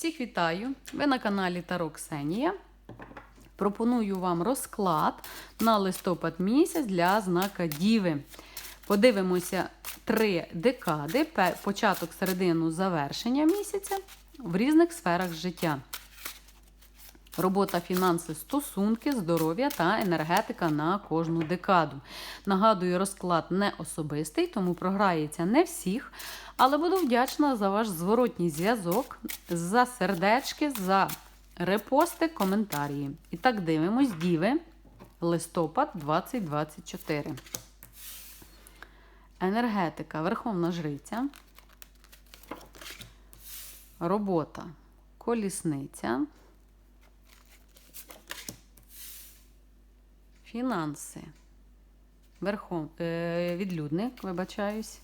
Всіх вітаю! Ви на каналі Таро Ксенія. Пропоную вам розклад на листопад місяць для знака Діви. Подивимося три декади, початок, середину, завершення місяця в різних сферах життя. Робота, фінанси, стосунки, здоров'я та енергетика на кожну декаду. Нагадую, розклад не особистий, тому програється не всіх. Але буду вдячна за ваш зворотній зв'язок, за сердечки, за репости, коментарі. І так дивимось, діви, листопад 2024. Енергетика, Верховна Жриця. Робота, колісниця. Фінанси. Верхов... Е, відлюдник, вибачаюсь.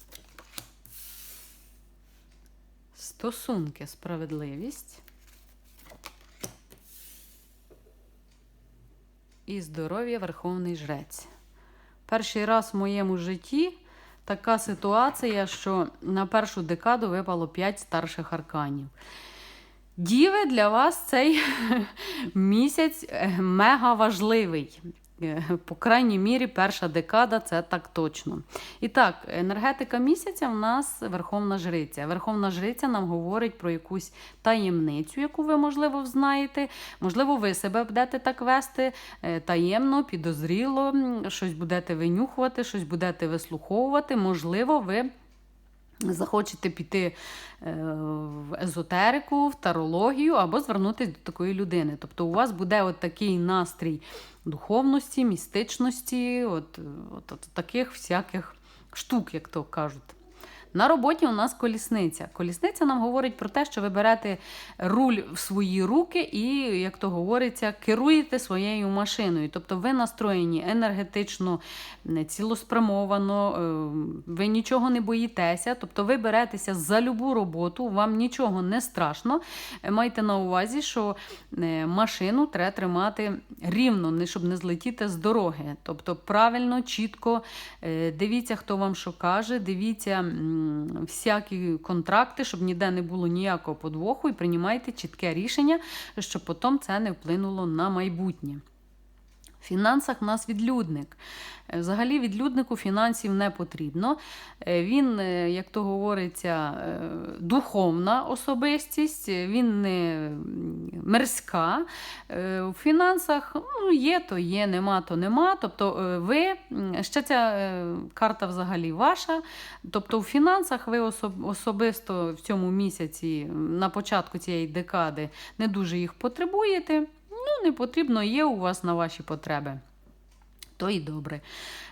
Стосунки, справедливість. І здоров'я Верховний Жрець. Перший раз в моєму житті така ситуація, що на першу декаду випало 5 старших арканів. Діви, для вас цей місяць е, мега важливий. Е, По крайній мірі, перша декада це так точно. І так, енергетика місяця в нас Верховна Жриця. Верховна Жриця нам говорить про якусь таємницю, яку ви, можливо, знаєте. Можливо, ви себе будете так вести е, таємно, підозріло, щось будете винюхувати, щось будете вислуховувати. Можливо, ви захочете піти е, в езотерику, в тарологію або звернутися до такої людини. Тобто у вас буде от такий настрій духовності, містичності, от, от, от таких всяких штук, як то кажуть. На роботі у нас колісниця. Колісниця нам говорить про те, що ви берете руль в свої руки і, як то говориться, керуєте своєю машиною. Тобто ви настроєні енергетично, не цілеспрямовано, е, ви нічого не боїтеся. Тобто ви беретеся за любу роботу, вам нічого не страшно. Е, Майте на увазі, що е, машину треба тримати рівно, щоб не злетіти з дороги. Тобто правильно, чітко дивіться, хто вам що каже, дивіться всякі контракти, щоб ніде не було ніякого подвоху, і приймайте чітке рішення, щоб потім це не вплинуло на майбутнє. Фінансах в нас відлюдник. Е, Взагалі відлюднику фінансів не потрібно. Е, Він, е, як то говориться, духовна особистість, він не м, мирська. Е, В фінансах ну, є, то є, нема, то нема. Тобто ви, ще ця карта взагалі ваша. Тобто в фінансах ви особисто в цьому місяці, на початку цієї декади, не дуже їх потребуєте. Не потрібно, є у вас на ваші потреби. То і добре.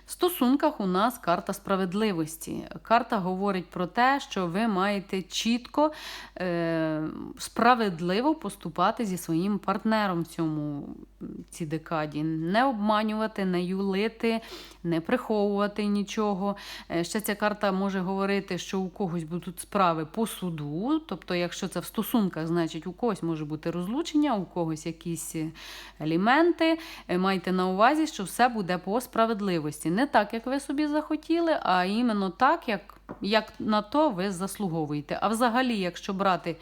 В стосунках у нас карта справедливості. Карта говорить про те, що ви маєте чітко, е, справедливо поступати зі своїм партнером в цьому цій декаді. Не обманювати, не юлити, не приховувати нічого. Е, Ще ця карта може говорити, що у когось будуть справи по суду. Тобто, якщо це в стосунках, значить у когось може бути розлучення, у когось якісь елементи. Е, Майте на увазі, що все буде по справедливості. Не так, як ви собі захотіли, а іменно так, як. Як на то ви заслуговуєте. А взагалі, якщо брати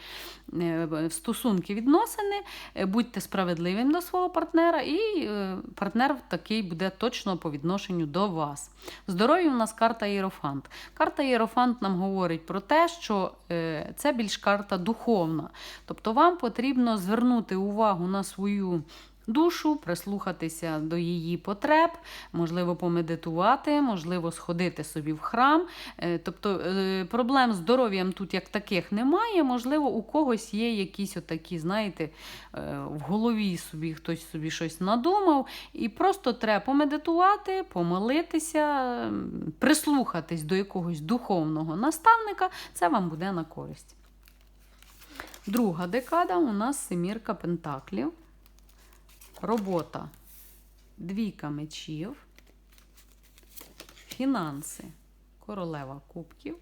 е, стосунки відносини, е, будьте справедливим до свого партнера, і е, партнер такий буде точно по відношенню до вас. В у нас карта Єрофант. Карта Єрофант нам говорить про те, що це більш карта духовна. Тобто вам потрібно звернути увагу на свою. Душу, прислухатися до її потреб, можливо, помедитувати, можливо, сходити собі в храм. Е, Тобто е, проблем з здоров'ям тут як таких немає. Можливо, у когось є якісь отакі, знаєте, е, в голові собі хтось собі щось надумав, і просто треба помедитувати, помолитися, прислухатись до якогось духовного наставника, це вам буде на користь. Друга декада у нас семірка пентаклів. Робота. Двійка мечів, фінанси, королева кубків,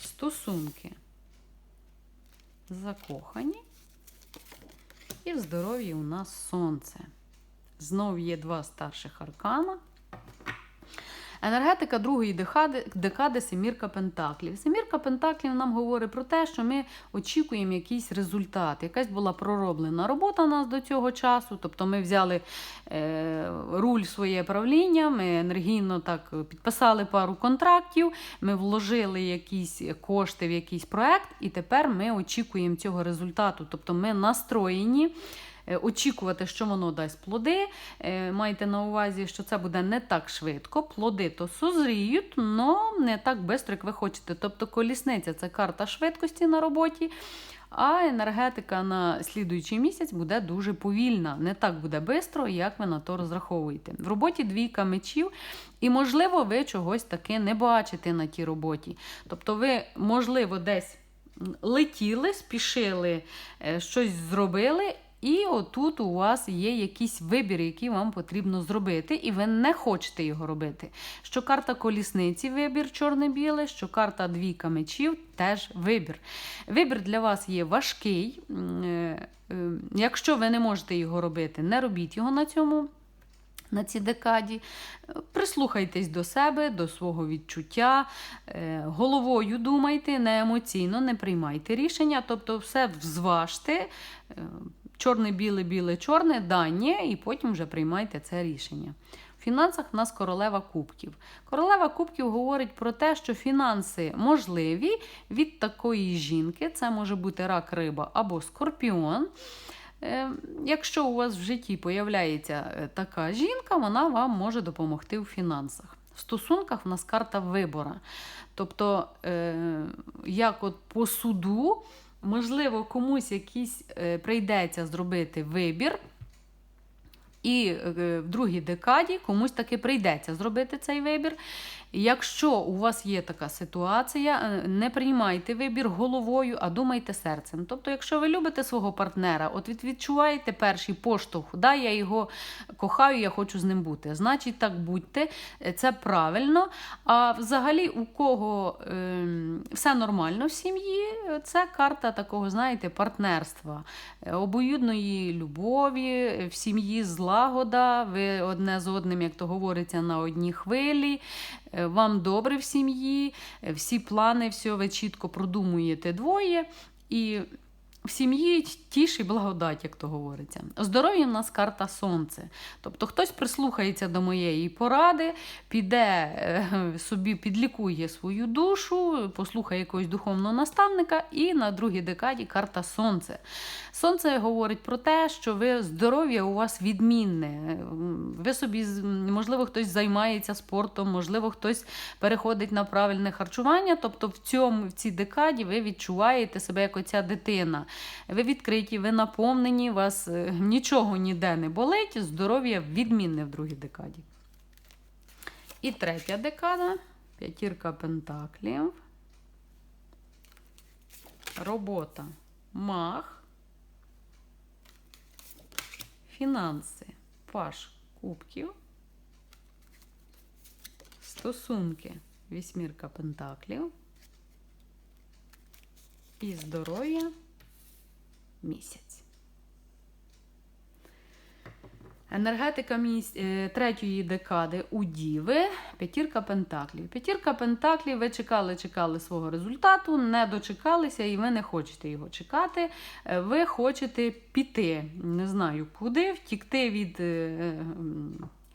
стосунки, закохані, і в здоров'ї у нас сонце. Знов є два старших аркана. Енергетика другої декади, декади Семірка Пентаклів. Семірка Пентаклів нам говорить про те, що ми очікуємо якийсь результат. Якась була пророблена робота нас до цього часу. Тобто ми взяли е, руль своє правління, ми енергійно так підписали пару контрактів, ми вложили якісь кошти в якийсь проект, і тепер ми очікуємо цього результату. Тобто ми настроєні. Е, очікувати, що воно дасть плоди. Е, Майте на увазі, що це буде не так швидко. Плоди то созріють, але не так швидко, як ви хочете. Тобто колісниця це карта швидкості на роботі. А енергетика на слідуючий місяць буде дуже повільна, не так буде швидко, як ви на то розраховуєте. В роботі двійка мечів, і, можливо, ви чогось таки не бачите на тій роботі. Тобто, ви, можливо, десь летіли, спішили, е, щось зробили. І отут у вас є якийсь вибір, який вам потрібно зробити, і ви не хочете його робити. Що карта колісниці вибір чорне-біле, що карта двійка мечів теж вибір. Вибір для вас є важкий. Е, е, якщо ви не можете його робити, не робіть його на цьому. На цій декаді прислухайтесь до себе, до свого відчуття, е, головою думайте, не емоційно, не приймайте рішення, тобто все зважте, чорне, біле, біле, чорне, да, ні, і потім вже приймайте це рішення. В фінансах в нас королева кубків. Королева кубків говорить про те, що фінанси можливі від такої жінки, це може бути рак, риба або скорпіон. Е, якщо у вас в житті появляється е, така жінка, вона вам може допомогти у фінансах. В стосунках в нас карта вибора. Тобто, е, як от по суду, можливо, комусь якийсь прийдеться зробити вибір. І в другій декаді комусь таки прийдеться зробити цей вибір. Якщо у вас є така ситуація, е, не приймайте вибір головою, а думайте серцем. Тобто, якщо ви любите свого партнера, от відчуваєте перший поштовх, да, я його кохаю, я хочу з ним бути. Значить, так будьте, е, це правильно. А взагалі, у кого е, все нормально в сім'ї, це карта такого, знаєте, партнерства, е, обоюдної любові, в сім'ї злагода, ви одне з одним, як то говориться, на одній хвилі. Е, вам добре в сім'ї, е, всі плани, все ви чітко продумуєте двоє. І в сім'ї тіш і благодать, як то говориться. Здоров'я в нас карта сонце. Тобто хтось прислухається до моєї поради, піде е, собі, підлікує свою душу, послухає якогось духовного наставника, і на другій декаді карта сонце. Сонце говорить про те, що ви здоров'я у вас відмінне. Ви собі, можливо, хтось займається спортом, можливо, хтось переходить на правильне харчування. Тобто, в цьому в цій декаді ви відчуваєте себе як оця дитина. Ви відкриті, ви наповнені, вас е, нічого ніде не болить, здоров'я відмінне в другій декаді. І третя декада п'ятірка пентаклів. Робота. Мах, фінанси, паш кубків, стосунки, вісьмірка пентаклів. І здоров'я місяць. Енергетика місць, е, третьої декади у Діви, п'ятірка Пентаклів. П'ятірка Пентаклів, ви чекали, чекали свого результату, не дочекалися, і ви не хочете його чекати. Е, ви хочете піти, не знаю куди, втікти від е,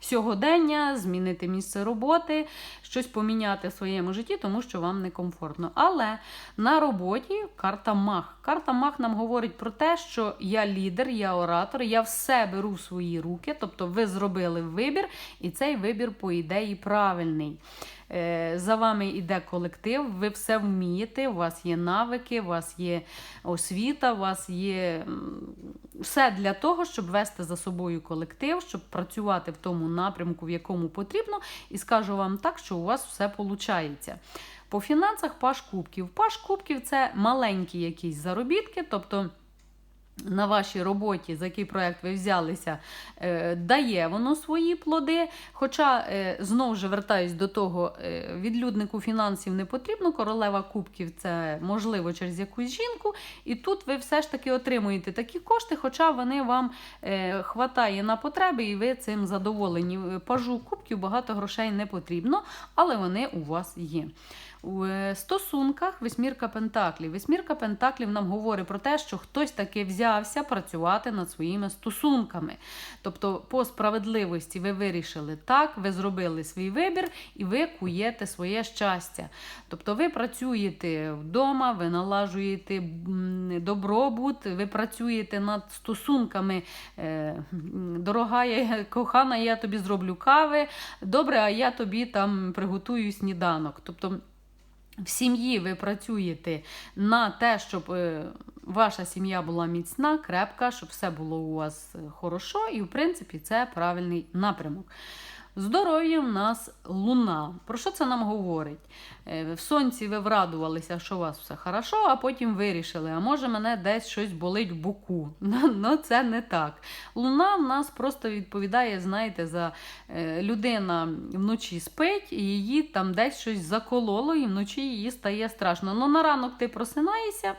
сьогодення, змінити місце роботи, щось поміняти в своєму житті, тому що вам некомфортно. Але на роботі карта Мах. Карта Мах нам говорить про те, що я лідер, я оратор, я все беру в свої руки, тобто ви зробили вибір, і цей вибір, по ідеї, правильний. Е, за вами йде колектив, ви все вмієте, у вас є навики, у вас є освіта, у вас є все для того, щоб вести за собою колектив, щоб працювати в тому напрямку, в якому потрібно, і скажу вам так, що у вас все виходить. По фінансах паш кубків. Паш кубків це маленькі якісь заробітки, тобто. На вашій роботі, за який проект ви взялися, е, дає воно свої плоди. Хоча, е, знову ж вертаюсь до того, е, відлюднику фінансів не потрібно, королева кубків це можливо через якусь жінку. І тут ви все ж таки отримуєте такі кошти, хоча вони вам хватає на потреби, і ви цим задоволені. Пажу кубків багато грошей не потрібно, але вони у вас є. У е, стосунках весьмірка Пентаклів. Весьмірка Пентаклів нам говорить про те, що хтось таки взявся працювати над своїми стосунками. Тобто, по справедливості ви вирішили так, ви зробили свій вибір і ви куєте своє щастя. Тобто, ви працюєте вдома, ви налажуєте добробут, ви працюєте над стосунками. Е, Дорога, я, кохана, я тобі зроблю кави. Добре, а я тобі там приготую сніданок. Тобто, в сім'ї ви працюєте на те, щоб е, ваша сім'я була міцна, крепка, щоб все було у вас е, хорошо, і в принципі це правильний напрямок. Здоров'я в нас луна. Про що це нам говорить? Е, В сонці ви врадувалися, що у вас все хорошо, а потім вирішили, а може мене десь щось болить в боку. Ну це не так. Луна в нас просто відповідає, знаєте, за е, людина вночі спить, і її там десь щось закололо, і вночі її стає страшно. Ну на ранок ти просинаєшся.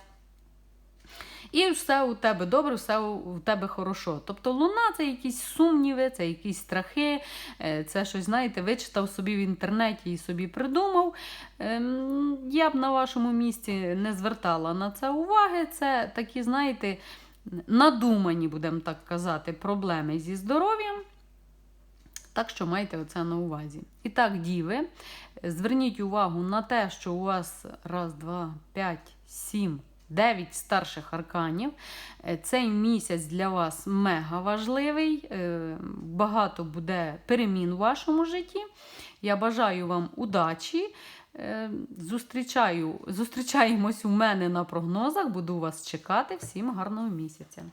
І все у тебе добре, все у тебе хорошо. Тобто луна це якісь сумніви, це якісь страхи, е, це щось, знаєте, вичитав собі в інтернеті і собі придумав. Ем, Я б на вашому місці не звертала на це уваги. Це такі, знаєте, надумані, будемо так казати, проблеми зі здоров'ям. Так що майте оце на увазі. І так, діви, зверніть увагу на те, що у вас раз, два, п'ять, сім, дев'ять старших арканів. Е, Цей місяць для вас мега важливий. е, Багато буде перемін у вашому житті. Я бажаю вам удачі. Е, Зустрічаю, зустрічаємось у мене на прогнозах. Буду вас чекати. Всім гарного місяця.